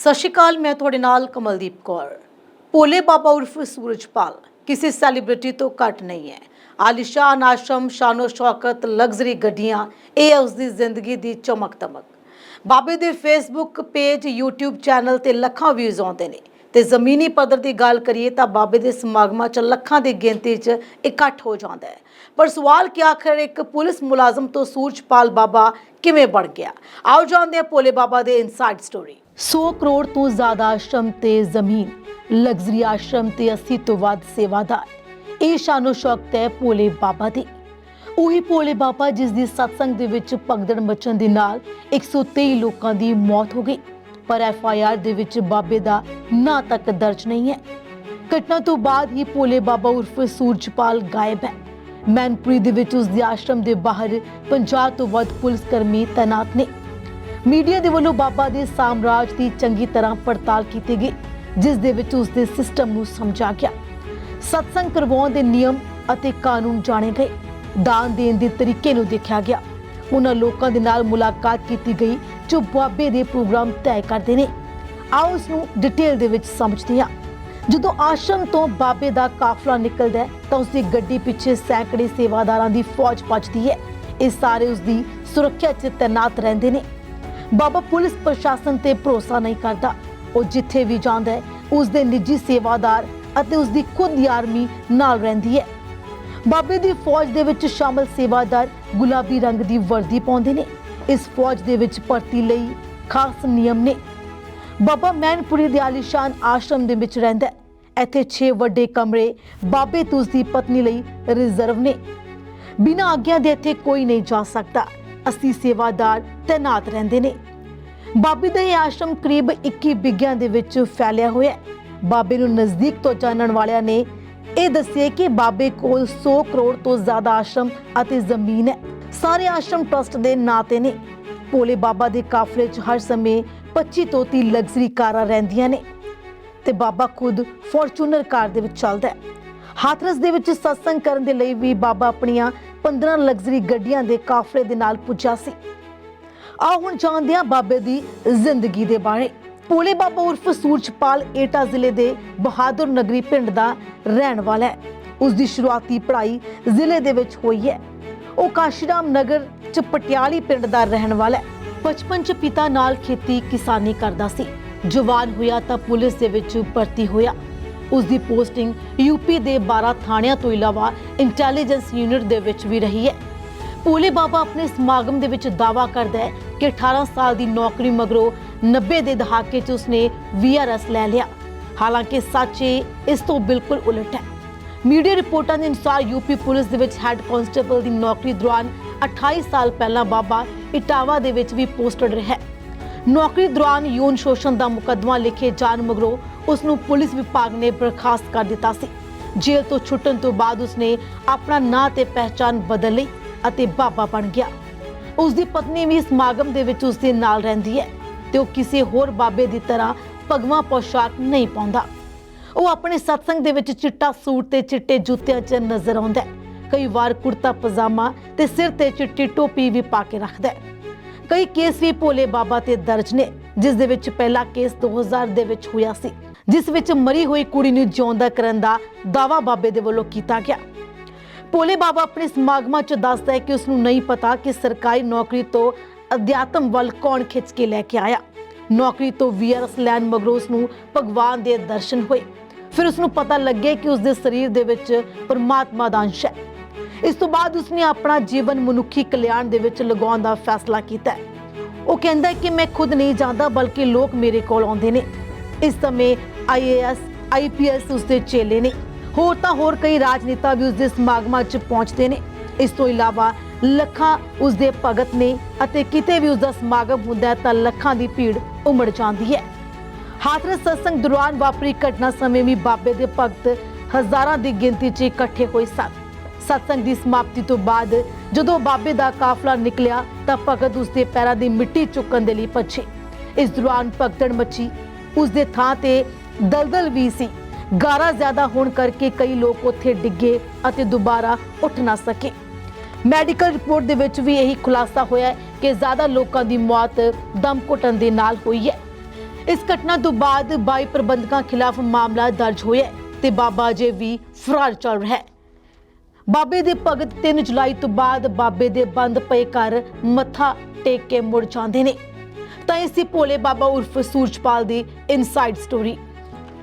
ਸਤਿ ਸ਼੍ਰੀ ਅਕਾਲ, ਮੈਂ ਤੁਹਾਡੇ ਨਾਲ ਕਮਲਦੀਪ ਕੌਰ। ਪੋਲੇ ਬਾਬਾ ਉਰਫ ਸੂਰਜਪਾਲ, ਕਿਸੇ ਸੈਲੀਬ੍ਰਿਟੀ ਤੋਂ ਘੱਟ ਨਹੀਂ ਹੈ। ਆਲੀਸ਼ਾਨ ਆਸ਼ਰਮ, ਸ਼ਾਨੋ ਸ਼ੌਕਤ ਲਗਜ਼ਰੀ ਗੱਡੀਆਂ, ਇਹ ਹੈ ਉਸ ਦੀ ਜ਼ਿੰਦਗੀ ਦੀ ਚਮਕ ਦਮਕ ਬਾਬੇ ਦੇ ਫੇਸਬੁੱਕ ਪੇਜ YouTube ਚੈਨਲ ਤੇ ਲੱਖਾਂ ਵਿਊਜ਼ ਆਉਂਦੇ ਨੇ। ਤੇ ਜ਼ਮੀਨੀ ਪੱਧਰ ਦੀ ਗੱਲ ਕਰੀਏ ਤਾਂ ਬਾਬੇ ਦੇ ਸਮਾਗਮਾਂ 'ਚ ਲੱਖਾਂ ਦੀ ਗਿਣਤੀ 'ਚ ਇਕੱਠ ਹੋ ਜਾਂਦਾ ਹੈ। ਪਰ ਸਵਾਲ ਕਿ ਆਖਰ ਇੱਕ ਪੁਲਿਸ ਮੁਲਾਜ਼ਮ ਤੋਂ ਸੂਰਜਪਾਲ ਬਾਬਾ ਕਿਵੇਂ ਬਣ ਗਿਆ? ਆਓ ਜਾਣਦੇ ਹਾਂ ਭੋਲੇ ਬਾਬਾ ਦੇ ਇਨਸਾਈਡ ਸਟੋਰੀ 100 ਕਰੋੜ ਤੋਂ ਜ਼ਿਆਦਾ ਆਸ਼ਰਮ ਤੇ ਜ਼ਮੀਨ ਲਗਜ਼ਰੀ ਆਸ਼ਰਮ ਤੇ 80 ਤੋਂ ਵੱਧ ਸੇਵਾਦਾਰ। ਇਹ ਸ਼ਾਨੋ ਸ਼ੌਕਤ ਹੈ ਭੋਲੇ ਬਾਬਾ ਦੀ। ਉਹੀ ਭੋਲੇ ਬਾਬਾ ਜਿਸ ਦੀ ਸਤਸੰਗ ਦੇ ਵਿੱਚ ਭਗਦੜ ਮਚਣ ਦੇ ਨਾਲ 123 ਲੋਕਾਂ ਦੀ ਮੌਤ ਹੋ ਗਈ। ਪਰ ਐਫ ਆਈ ਆਰ ਦੇ ਵਿੱਚ ਬਾਬੇ ਦਾ ਨਾਂ ਤੱਕ ਦਰਜ ਨਹੀਂ ਹੈ। ਘਟਨਾ ਤੋਂ ਬਾਅਦ ਹੀ ਭੋਲੇ ਬਾਬਾ ਉਰਫ ਸੂਰਜਪਾਲ ਗਾਇਬ ਹੈ। ਮੈਨਪੁਰੀ ਦੇ ਵਿੱਚ ਉਸ ਦੇ ਆਸ਼ਰਮ ਦੇ ਬਾਹਰ 50 ਤੋਂ ਵੱਧ ਪੁਲਿਸ ਕਰਮੀ ਤੈਨਾਤ ਨੇ। ਮੀਡੀਆ ਦੇ ਵੱਲੋਂ ਬਾਬਾ ਦੇ ਸਾਮਰਾਜ ਦੀ ਚੰਗੀ ਤਰ੍ਹਾਂ ਪੜਤਾਲ ਕੀਤੀ ਗਈ ਜਿਸ ਦੇ ਵਿੱਚ ਉਸ ਦੇ ਸਿਸਟਮ ਨੂੰ ਸਮਝਾ ਗਿਆ। ਸਤਸੰਗ ਕਰਵਾਉਣ ਦੇ ਨਿਯਮ ਅਤੇ ਕਾਨੂੰਨ ਜਾਣੇ ਗਏ। ਦਾਨ ਦੇਣ ਦੇ ਤਰੀਕੇ ਨੂੰ ਦੇਖਿਆ ਗਿਆ। ਉਹਨਾਂ ਲੋਕਾਂ ਦੇ ਨਾਲ ਮੁਲਾਕਾਤ ਕੀਤੀ ਗਈ, ਜੋ ਬਾਬੇ ਦੇ ਪ੍ਰੋਗਰਾਮ ਤੈਅ ਕਰਦੇ ਨੇ। ਆਓ ਉਸ ਨੂੰ ਡਿਟੇਲ ਦੇ ਵਿੱਚ ਸਮਝਦੇ ਹਾਂ। ਜਦੋਂ ਆਸ਼ਰਮ ਤੋਂ ਬਾਬੇ ਦਾ ਕਾਫਲਾ ਨਿਕਲਦਾ ਹੈ, ਤਾਂ ਉਸ ਦੀ ਗੱਡੀ ਪਿੱਛੇ ਸੈਂਕੜੇ ਸੇਵਾਦਾਰਾਂ ਦੀ ਫੌਜ ਪਹੁੰਚਦੀ ਹੈ। ਇਹ ਸਾਰੇ ਉਸ ਦੀ ਸੁਰੱਖਿਆ 'ਚ ਤੈਨਾਤ ਰਹਿੰਦੇ ਨੇ। ਬਾਬਾ ਪੁਲਿਸ ਪ੍ਰਸ਼ਾਸਨ ਤੇ ਭਰੋਸਾ ਨਹੀਂ ਕਰਦਾ। ਉਹ ਜਿੱਥੇ ਵੀ ਜਾਂਦਾ ਹੈ ਉਸ ਦੇ ਨਿੱਜੀ ਸੇਵਾਦਾਰ ਅਤੇ ਉਸ ਦੀ ਖੁਦ ਦੀ ਆਰਮੀ ਨਾਲ ਰਹਿੰਦੀ ਹੈ। ਬਾਬੇ ਦੀ ਫੌਜ ਦੇ ਵਿੱਚ ਸ਼ਾਮਲ ਸੇਵਾਦਾਰ ਗੁਲਾਬੀ ਰੰਗ ਦੀ ਵਰਦੀ ਪਾਉਂਦੇ ਨੇ। ਇਸ ਫੌਜ ਦੇ ਵਿੱਚ ਭਰਤੀ ਲਈ ਖਾਸ ਨਿਯਮ ਨੇ। ਬਾਬਾ ਮੈਨਪੁਰੀ ਦੇ ਆਲੀਸ਼ਾਨ ਆਸ਼ਰਮ ਦੇ ਵਿੱਚ ਰਹਿੰਦਾ ਇੱਥੇ 6 ਵੱਡੇ ਕਮਰੇ ਬਾਬੇ ਤੇ ਦੀ ਪਤਨੀ ਲਈ ਰਿਜ਼ਰਵ ਨੇ। ਬਿਨਾਂ ਆਗਿਆ ਦੇ ਇੱਥੇ ਕੋਈ ਨਹੀਂ ਜਾ ਸਕਦਾ। ਅਸੀਂ ਸੇਵਾਦਾਰ ਤੈਨਾਤ ਰਹਿੰਦੇ ਨੇ। ਬਾਬੇ ਦਾ ਇਹ ਆਸ਼ਰਮ ਕਰੀਬ 21 ਬਿੱਗਿਆਂ ਦੇ ਵਿੱਚ ਫੈਲਿਆ ਹੋਇਆ ਹੈ। ਬਾਬੇ ਨੂੰ ਨਜ਼ਦੀਕ ਤੋਂ ਜਾਣਨ ਵਾਲਿਆਂ ਨੇ ਇਹ ਦੱਸਿਆ ਕਿ ਬਾਬੇ ਕੋਲ 100 ਕਰੋੜ ਤੋਂ ਜ਼ਿਆਦਾ ਆਸ਼ਰਮ ਅਤੇ ਜ਼ਮੀਨ ਹੈ। ਸਾਰੇ ਆਸ਼ਰਮ ਟਰਸਟ ਦੇ ਨਾਂ ਤੇ ਨੇ। ਭੋਲੇ ਬਾਬਾ ਦੇ ਕਾਫਲੇ 'ਚ ਹਰ ਸਮੇਂ 25 ਤੋਂ 30 ਲਗਜ਼ਰੀ ਕਾਰਾਂ ਰਹਿੰਦੀਆਂ ਨੇ। ਤੇ ਬਾਬਾ ਖੁਦ ਫੋਰਚੂਨਰ ਕਾਰ ਦੇ ਵਿੱਚ ਚੱਲਦਾ ਹੈ। ਹਾਥਰਸ ਦੇ ਵਿੱਚ ਸਤਸੰਗ ਕਰਨ ਦੇ ਲਈ ਵੀ ਬਾਬਾ ਆਪਣੀਆਂ 15 ਲਗਜ਼ਰੀ ਗੱਡੀਆਂ ਦੇ ਕਾਫਲੇ ਦੇ ਨਾਲ ਪੁੱਜਾ ਸੀ। ਆਓ ਹੁਣ ਜਾਣਦੇ ਹਾਂ ਬਾਬੇ ਦੀ ਜ਼ਿੰਦਗੀ ਦੇ ਬਾਰੇ। ਭੋਲੇ ਬਾਬਾ ਉਰਫ ਸੂਰਜਪਾਲ ਏਟਾ ਜ਼ਿਲ੍ਹੇ ਦੇ ਬਹਾਦਰ ਨਗਰੀ ਪਿੰਡ ਦਾ ਰਹਿਣ ਵਾਲਾ ਹੈ। ਉਸ ਦੀ ਸ਼ੁਰੂਆਤੀ ਪੜ੍ਹਾਈ ਜ਼ਿਲ੍ਹੇ ਦੇ ਵਿੱਚ ਹੋਈ ਹੈ। ਉਹ ਕਾਸ਼ੀਰਾਮ ਨਗਰ ਚ ਪਟਿਆਲੀ ਪਿੰਡ ਦਾ ਰਹਿਣ ਵਾਲਾ ਹੈ। ਬਚਪਨ ਚ ਪਿਤਾ ਨਾਲ ਖੇਤੀ ਕਿਸਾਨੀ ਕਰਦਾ ਸੀ। ਜਵਾਨ ਹੋਇਆ ਤਾਂ ਪੁਲਿਸ ਦੇ ਵਿੱਚ ਭਰਤੀ ਹੋਇਆ। ਉਸ ਦੀ ਪੋਸਟਿੰਗ ਯੂਪੀ ਦੇ 12 ਥਾਣਿਆਂ ਤੋਂ ਇਲਾਵਾ ਇੰਟੈਲੀਜੈਂਸ ਯੂਨਿਟ ਦੇ ਵਿੱਚ ਵੀ ਰਹੀ ਹੈ। ਭੋਲੇ ਬਾਬਾ ਆਪਣੇ ਸਮਾਗਮ ਦੇ ਵਿੱਚ ਦਾਵਾ ਕਰਦਾ ਹੈ ਕਿ 18 ਸਾਲ ਦੀ ਨੌਕਰੀ ਮਗਰੋਂ 90 ਦੇ ਦਹਾਕੇ 'ਚ ਉਸਨੇ ਵੀਆਰਐਸ ਲੈ ਲਿਆ। ਹਾਲਾਂਕਿ ਸੱਚ ਇਹ, ਇਸ ਤੋਂ ਬਿਲਕੁਲ ਉਲਟ ਹੈ। ਮੀਡੀਆ ਰਿਪੋਰਟਾਂ ਦੇ ਅਨੁਸਾਰ ਯੂਪੀ ਪੁਲਿਸ ਦੇ ਵਿੱਚ ਹੈੱਡ ਕਾਂਸਟੇਬਲ ਦੀ ਨੌਕਰੀ ਦੌਰਾਨ 28 ਸਾਲ ਪਹਿਲਾਂ ਬਾਬਾ ਇਟਾਵਾ ਦੇ ਵਿੱਚ ਵੀ ਪੋਸਟਡ ਰਿਹਾ ਨੌਕਰੀ ਦੌਰਾਨ ਯੌਨ ਸ਼ੋਸ਼ਣ ਦਾ ਮੁਕੱਦਮਾ ਲਿਖੇ ਜਾਣ ਮਗਰੋਂ ਉਸ ਨੂੰ ਪੁਲਿਸ ਵਿਭਾਗ ਨੇ ਬਰਖਾਸਤ ਕਰ ਦਿੱਤਾ ਸੀ। ਜੇਲ੍ਹ ਤੋਂ ਛੁੱਟਣ ਤੋਂ ਬਾਅਦ ਉਸਨੇ ਆਪਣਾ ਨਾਂ ਤੇ ਪਹਿਚਾਨ ਬਦਲ ਲਈ ਅਤੇ ਬਾਬਾ ਬਣ ਗਿਆ। ਉਸ ਦੀ ਪਤਨੀ ਵੀ ਸਮਾਗਮ ਦੇ ਵਿੱਚ ਉਸ ਦੇ ਨਾਲ ਰਹਿੰਦੀ ਹੈ ਤੇ ਉਹ ਕਿਸੇ ਹੋਰ ਬਾਬੇ ਦੀ ਤਰ੍ਹਾਂ ਭਗਵਾ ਪੋਸ਼ਾਕ ਨਹੀਂ ਪਾਉਂਦਾ। ਉਹ ਆਪਣੇ ਸਤਸੰਗ ਦੇ ਵਿੱਚ ਚਿੱਟਾ ਸੂਟ ਤੇ ਚਿੱਟੇ ਜੁੱਤਿਆਂ 'ਚ ਨਜ਼ਰ ਆਉਂਦਾ ਹੈ। ਕਈ ਵਾਰ ਕੁੜਤਾ ਪਜਾਮਾ ਤੇ ਸਿਰ ਤੇ ਚਿੱਟੀ ਟੋਪੀ ਵੀ ਪਾ ਕੇ ਰੱਖਦਾ ਹੈ। ਕਈ ਕੇਸ ਵੀ ਭੋਲੇ ਬਾਬਾ ਤੇ ਦਰਜ ਨੇ, ਜਿਸ ਦੇ ਵਿੱਚ ਪਹਿਲਾ ਕੇਸ 2000 ਦੇ ਵਿੱਚ ਹੋਇਆ ਸੀ, ਜਿਸ ਵਿੱਚ ਮਰੀ ਹੋਈ ਕੁੜੀ ਨੂੰ ਜਿਉਂਦਾ ਕਰਨ ਦਾ ਦਾਵਾ ਬਾਬੇ ਦੇ ਵੱਲੋਂ ਕੀਤਾ ਗਿਆ। ਭੋਲੇ ਬਾਬਾ ਆਪਣੇ ਸਮਾਗਮਾਂ 'ਚ ਦੱਸਦਾ ਹੈ ਕਿ ਉਸ ਨੂੰ ਨਹੀਂ ਪਤਾ ਕਿ ਸਰਕਾਰੀ ਨੌਕਰੀ ਤੋਂ ਅਧਿਆਤਮ ਵੱਲ ਕੌਣ ਖਿੱਚ ਕੇ ਲੈ ਕੇ ਆਇਆ। ਨੌਕਰੀ ਤੋਂ ਵੀਆਰਐਸ ਲੈਣ ਮਗਰੋਂ ਉਸ ਨੂੰ ਭਗਵਾਨ ਦੇ ਦਰਸ਼ਨ ਹੋਏ। ਫਿਰ ਉਸ ਨੂੰ ਪਤਾ ਲੱਗੇ ਕਿ ਉਸ ਦੇ ਸਰੀਰ ਦੇ ਵਿੱਚ ਪਰਮਾਤਮਾ ਦਾ ਅੰਸ਼ ਹੈ। ਇਸ ਤੋਂ ਬਾਅਦ ਉਸਨੇ ਆਪਣਾ ਜੀਵਨ ਮਨੁੱਖੀ ਕਲਿਆਣ ਦੇ ਵਿੱਚ ਲਗਾਉਣ ਦਾ ਫੈਸਲਾ ਕੀਤਾ ਹੈ। ਉਹ ਕਹਿੰਦਾ ਕਿ ਮੈਂ ਖੁਦ ਨਹੀਂ ਜਾਂਦਾ, ਬਲਕਿ ਲੋਕ ਮੇਰੇ ਕੋਲ ਆਉਂਦੇ ਨੇ। ਇਸ ਸਮੇਂ ਆਈਏਐਸ ਆਈਪੀਐਸ ਉਸ ਚੇਲੇ ਨੇ। ਹੋਰ ਤਾਂ ਹੋਰ ਕਈ ਰਾਜਨੇਤਾ ਵੀ ਉਸਦੇ ਸਮਾਗਮਾਂ 'ਚ ਪਹੁੰਚਦੇ ਨੇ। ਇਸ ਤੋਂ ਇਲਾਵਾ ਲੱਖਾਂ ਉਸਦੇ ਭਗਤ ਨੇ ਅਤੇ ਕਿਤੇ ਵੀ ਉਸਦਾ ਸਮਾਗਮ ਹੁੰਦਾ ਤਾਂ ਲੱਖਾਂ ਦੀ ਭੀੜ ਉਮੜ ਜਾਂਦੀ ਹੈ। ਹਾਥਰਸ ਸਤਸੰਗ ਦੌਰਾਨ ਵਾਪਰੀ ਘਟਨਾ ਸਮੇਂ ਵੀ ਬਾਬੇ ਦੇ ਭਗਤ ਹਜ਼ਾਰਾਂ ਦੀ ਗਿਣਤੀ 'ਚ ਇਕੱਠੇ ਹੋਏ ਸਨ। ਸਤਸੰਗ ਦੀ ਸਮਾਪਤੀ ਤੋਂ ਬਾਅਦ ਜਦੋਂ ਬਾਬੇ ਦਾ ਕਾਫਲਾ ਨਿਕਲਿਆ ਤਾਂ ਭਗਤ ਉਸ ਦੇ ਪੈਰਾਂ ਦੀ ਮਿੱਟੀ ਚੁੱਕਣ ਦੇ ਲਈ ਭੱਜੇ ਇਸ ਦੌਰਾਨ ਭਗਤਣ ਮੱਚੀ ਉਸ ਦੇ ਥਾਂ ਤੇ ਦਲਦਲ ਵੀ ਸੀ। ਗਾਰਾ ਜ਼ਿਆਦਾ ਹੋਣ ਕਰਕੇ ਕਈ ਲੋਕ ਉੱਥੇ ਡਿੱਗੇ ਅਤੇ ਦੁਬਾਰਾ ਉੱਠ ਨਾ ਸਕੇ। ਮੈਡੀਕਲ ਰਿਪੋਰਟ ਦੇ ਵਿੱਚ ਵੀ ਇਹੀ ਖੁਲਾਸਾ ਹੋਇਆ ਕਿ ਜ਼ਿਆਦਾ ਲੋਕਾਂ ਦੀ ਮੌਤ ਦਮ ਘੁੱਟਣ ਦੇ ਨਾਲ ਹੋਈ ਹੈ। ਇਸ ਘਟਨਾ ਤੋਂ ਬਾਅਦ 22 ਪ੍ਰਬੰਧਕਾਂ ਖਿਲਾਫ ਮਾਮਲਾ ਦਰਜ ਹੋਇਆ ਤੇ ਬਾਬਾ ਅਜੇ ਵੀ ਫਰਾਰ ਚੱਲ ਰਿਹਾ ਹੈ। ਬਾਬੇ ਦੇ ਭਗਤ 3 ਜੁਲਾਈ ਤੋਂ ਬਾਅਦ ਬਾਬੇ ਦੇ ਬੰਦ ਪਏ ਘਰ ਮੱਥਾ ਟੇਕ ਕੇ ਮੁੜ ਜਾਂਦੇ ਨੇ। ਤਾਂ ਇਸੇ ਭੋਲੇ ਬਾਬਾ ਉਰਫ ਸੂਰਜਪਾਲ ਦੀ ਇਨਸਾਈਡ ਸਟੋਰੀ